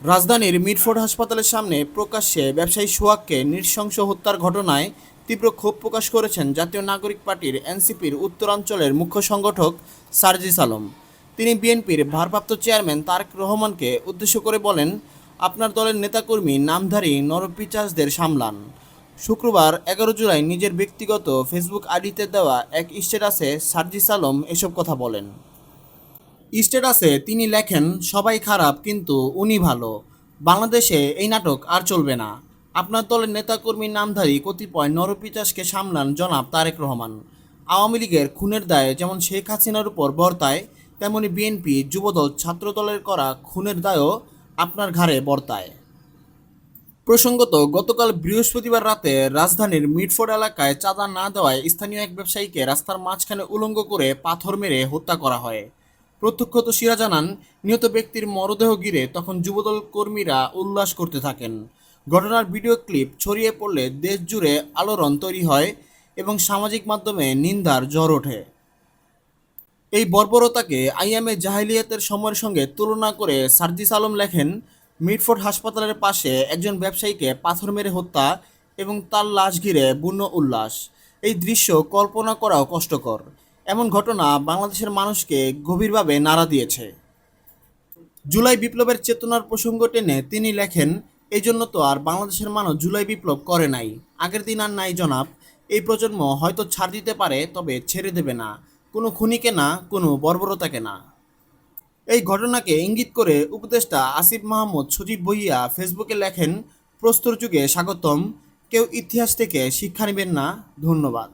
রাজধানীর মিডফোর্ড হাসপাতালের সামনে প্রকাশ্যে ব্যবসায়ী সোহাগকে নৃশংস হত্যার ঘটনায় তীব্র ক্ষোভ প্রকাশ করেছেন জাতীয় নাগরিক পার্টির এনসিপির উত্তরাঞ্চলের মুখ্য সংগঠক সার্জিস আলম। তিনি বিএনপির ভারপ্রাপ্ত চেয়ারম্যান তারেক রহমানকে উদ্দেশ্য করে বলেন, আপনার দলের নেতাকর্মী, নামধারী নরপিচাসদের সামলান। শুক্রবার এগারো জুলাই নিজের ব্যক্তিগত ফেসবুক আইডিতে দেওয়া এক স্ট্যাটাসে সার্জিস আলম এসব কথা বলেন। স্ট্যাটাসে তিনি লেখেন, সবাই খারাপ, কিন্তু উনি ভালো। বাংলাদেশে এই নাটক আর চলবে না। আপনার দলের নেতাকর্মীর নামধারী কতিপয় নরপিচাসকে সামলান জনাব তারেক রহমান। আওয়ামী লীগের খুনের দায়ে যেমন শেখ হাসিনার উপর বর্তায় তেমনি বিএনপি যুবদল ছাত্রদলের করা খুনের দায়ও আপনার ঘাড়ে বর্তায় প্রসঙ্গত, গতকাল বৃহস্পতিবার রাতে রাজধানীর মিডফোর্ড এলাকায় চাঁদা না দেওয়ায় স্থানীয় এক ব্যবসায়ীকে রাস্তার মাঝখানে উলঙ্গ করে পাথর মেরে হত্যা করা হয়। প্রত্যক্ষদর্শীরা জানান, নিহত ব্যক্তির মরদেহ ঘিরে তখন যুবদল কর্মীরা উল্লাস করতে থাকেন। ঘটনার ভিডিও ক্লিপ ছড়িয়ে পড়লে দেশ জুড়ে আলোড়ন তৈরি হয় এবং সামাজিক মাধ্যমে নিন্দার জ্বর ওঠে। এই বর্বরতাকে আইএমএ জাহিলিয়াতের সময়ের সঙ্গে তুলনা করে সার্জিস আলম লেখেন মিডফোর্ড হাসপাতালের পাশে একজন ব্যবসায়ীকে পাথর মেরে হত্যা এবং তার লাশ ঘিরে বুন্য উল্লাস। এই দৃশ্য কল্পনা করাও কষ্টকর। এমন ঘটনা বাংলাদেশের মানুষকে গভীরভাবে নাড়া দিয়েছে। জুলাই বিপ্লবের চেতনার প্রসঙ্গ টেনে তিনি লেখেন, এই জন্য তো আর বাংলাদেশের মানুষ জুলাই বিপ্লব করে নাই। আগের দিন আর নাই, জনাব। এই প্রজন্ম হয়তো ছাড় দিতে পারে, তবে ছেড়ে দেবে না। কোনো খুনিকে না, কোনো বর্বরতাকে না। এই ঘটনাকে ইঙ্গিত করে উপদেষ্টা আসিফ মাহমুদ সজীব বইয়া ফেসবুকে লেখেন, প্রস্তর যুগে স্বাগতম। কেউ ইতিহাস থেকে শিক্ষা নেবেন না। ধন্যবাদ।